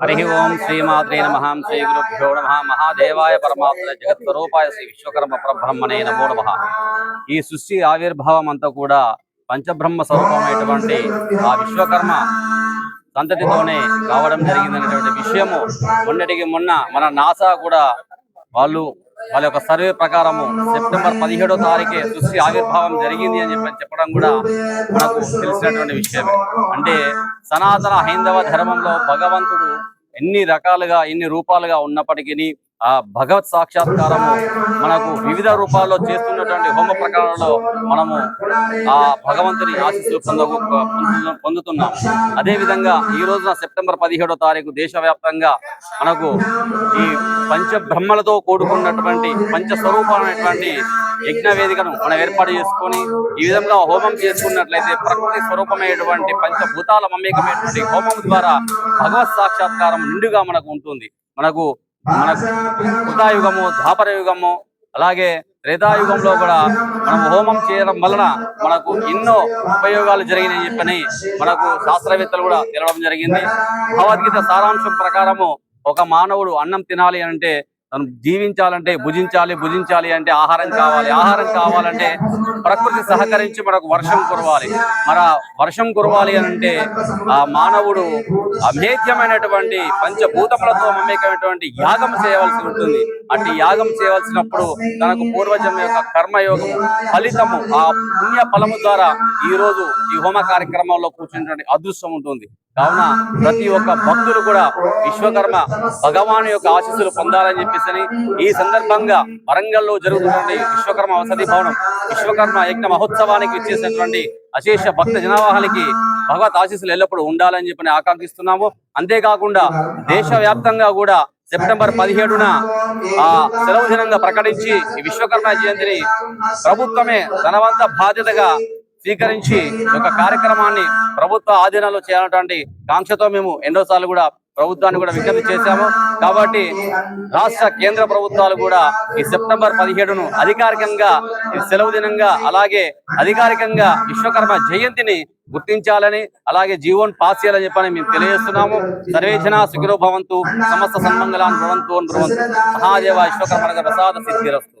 హరి ఓం శ్రీమాత్రే నమ శ్రీ గురుభ్యో నమ మహాదేవాయ పరమాత్మ జగత్స్వరూపాయ శ్రీ విశ్వకర్మ పరబ్రహ్మణే నమో నమ ఈ సృష్టి ఆవిర్భావం అంతా కూడా పంచబ్రహ్మ స్వరూపమైనటువంటి ఆ విశ్వకర్మ సంతతితోనే కావడం జరిగిందనేటువంటి విషయము మొన్నటికి మొన్న మన నాసా కూడా వాళ్ళు వాళ్ళ యొక్క సర్వే ప్రకారము సెప్టెంబర్ పదిహేడో తారీఖే సృష్టి ఆవిర్భావం జరిగింది అని చెప్పి చెప్పడం కూడా మనకు తెలిసినటువంటి విషయమే. అంటే సనాతన హైందవ ధర్మంలో భగవంతుడు ఎన్ని రకాలుగా ఎన్ని రూపాలుగా ఉన్నప్పటికీ ఆ భగవత్ సాక్షాత్కారము మనకు వివిధ రూపాల్లో చేస్తున్నటువంటి హోమ ప్రకారంలో మనము ఆ భగవంతుని ఆశీస్సులు పొంద పొందు- పొందుతున్నాం. అదే విధంగా ఈ రోజున సెప్టెంబర్ పదిహేడో తారీఖు దేశవ్యాప్తంగా మనకు ఈ పంచ బ్రహ్మలతో కూడుకున్నటువంటి పంచ స్వరూపమైనటువంటి యజ్ఞ వేదికను మనం ఏర్పాటు చేసుకొని ఈ విధంగా హోమం చేసుకున్నట్లయితే ప్రకృతి స్వరూపమైనటువంటి పంచభూతాల మమేకమైనటువంటి హోమం ద్వారా భగవత్ సాక్షాత్కారం నిండుగా మనకు ఉంటుంది. మనకు మనకు యుగము ద్వాపర యుగము అలాగే త్రేతాయుగంలో కూడా మనం హోమం చేయడం వలన మనకు ఎన్నో ఉపయోగాలు జరిగినాయి చెప్పని మనకు శాస్త్రవేత్తలు కూడా తెలవడం జరిగింది. భగవద్గీత సారాంశం ప్రకారము ఒక మానవుడు అన్నం తినాలి అంటే తను జీవించాలంటే భుజించాలి భుజించాలి అంటే ఆహారం కావాలి ఆహారం కావాలంటే ప్రకృతి సహకరించి మనకు వర్షం కురవాలి. మన వర్షం కురవాలి అని అంటే ఆ మానవుడు అభేద్యమైనటువంటి పంచభూతములతో మమేకమైనటువంటి యాగం చేయవలసి ఉంటుంది. అంటే యాగం చేయవలసినప్పుడు తనకు పూర్వజం యొక్క కర్మయోగము ఫలితము ఆ పుణ్య ఫలము ద్వారా ఈ రోజు ఈ హోమ కార్యక్రమంలో కూర్చున్నటువంటి అదృష్టం ఉంటుంది. కావున ప్రతి ఒక్క భక్తులు కూడా విశ్వకర్మ భగవాన్ యొక్క ఆశీస్సులు పొందాలని చెప్పేసి ఈ సందర్భంగా వరంగల్లో జరుగుతున్నటువంటి విశ్వకర్మ వసతి భవనం విశ్వకర్మ యజ్ఞ మహోత్సవానికి ఇచ్చేసినటువంటి అశేష భక్త జనావాహానికి భగవత్ ఆశీస్సులు ఎల్లప్పుడూ ఉండాలని చెప్పి ఆకాంక్షిస్తున్నాము. అంతేకాకుండా దేశవ్యాప్తంగా కూడా సెప్టెంబర్ పదిహేడున ఆ సెలవు దినంగా ప్రకటించి ఈ విశ్వకర్మ జయంతిని ప్రభుత్వమే ధనవంత బాధ్యతగా స్వీకరించి ఒక కార్యక్రమాన్ని ప్రభుత్వ ఆధీనంలో చేయాలన్నటువంటి కాంక్షతో మేము ఎన్నోసార్లు కూడా ప్రభుత్వాన్ని కూడా విజ్ఞప్తి చేశాము. కాబట్టి రాష్ట్ర కేంద్ర ప్రభుత్వాలు కూడా ఈ సెప్టెంబర్ పదిహేడును అధికారికంగా ఈ సెలవు దినంగా అలాగే అధికారికంగా విశ్వకర్మ జయంతిని గుర్తించాలని అలాగే జీవోన్ పాస్ చేయాలని చెప్పని మేము తెలియజేస్తున్నాము. సర్వేజన సుఖిరో భవంతు సమస్త సన్మంగళాన్ భవంతు అని భవంతు మహాదేవ విశ్వకర్మ ప్రసాద సిద్ధిరస్తు.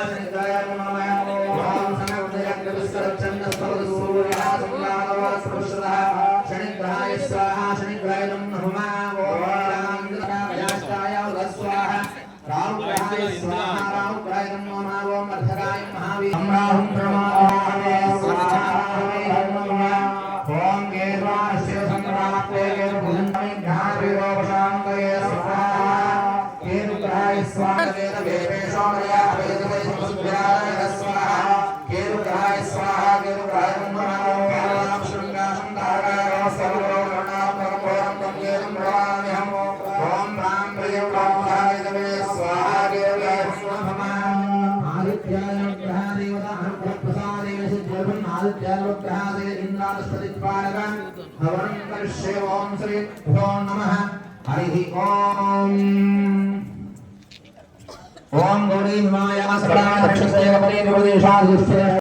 আমরা సిద్ధ్యర్వం ఆదిత్యాయ గ్రహాదే ఇంద్రాదస్పతిపాలకం భవనం కరిష్యే ఓం శ్రీ ఓం నమః హరి ఓం ఓం గౌరీ మాయా సదా దక్షిణేవ పరే